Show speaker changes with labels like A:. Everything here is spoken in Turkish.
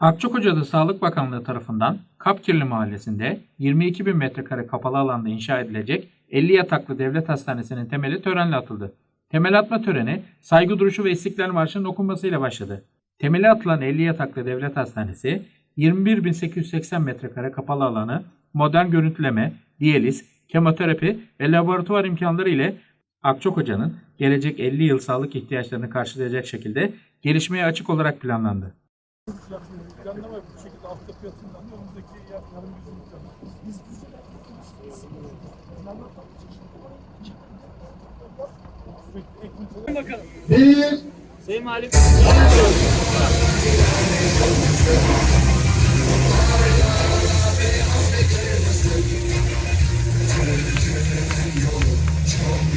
A: Akçakoca'da Sağlık Bakanlığı tarafından Kapkirli Mahallesi'nde 22 bin metrekare kapalı alanda inşa edilecek 50 yataklı devlet hastanesinin temeli törenle atıldı. Temel atma töreni saygı duruşu ve İstiklal Marşı'nın okunmasıyla başladı. Temeli atılan 50 yataklı devlet hastanesi 21.880 metrekare kapalı alanı modern görüntüleme, diyaliz, kemoterapi ve laboratuvar imkanları ile Akçakoca'nın gelecek 50 yıl sağlık ihtiyaçlarını karşılayacak şekilde gelişmeye açık olarak planlandı.
B: Planlama bu şekilde altyapı yatırımdan da önümüzdeki yar- yarım yüzyıl planlıyoruz. Biz
C: Bir,
D: Sayın
C: sensin yolum, şum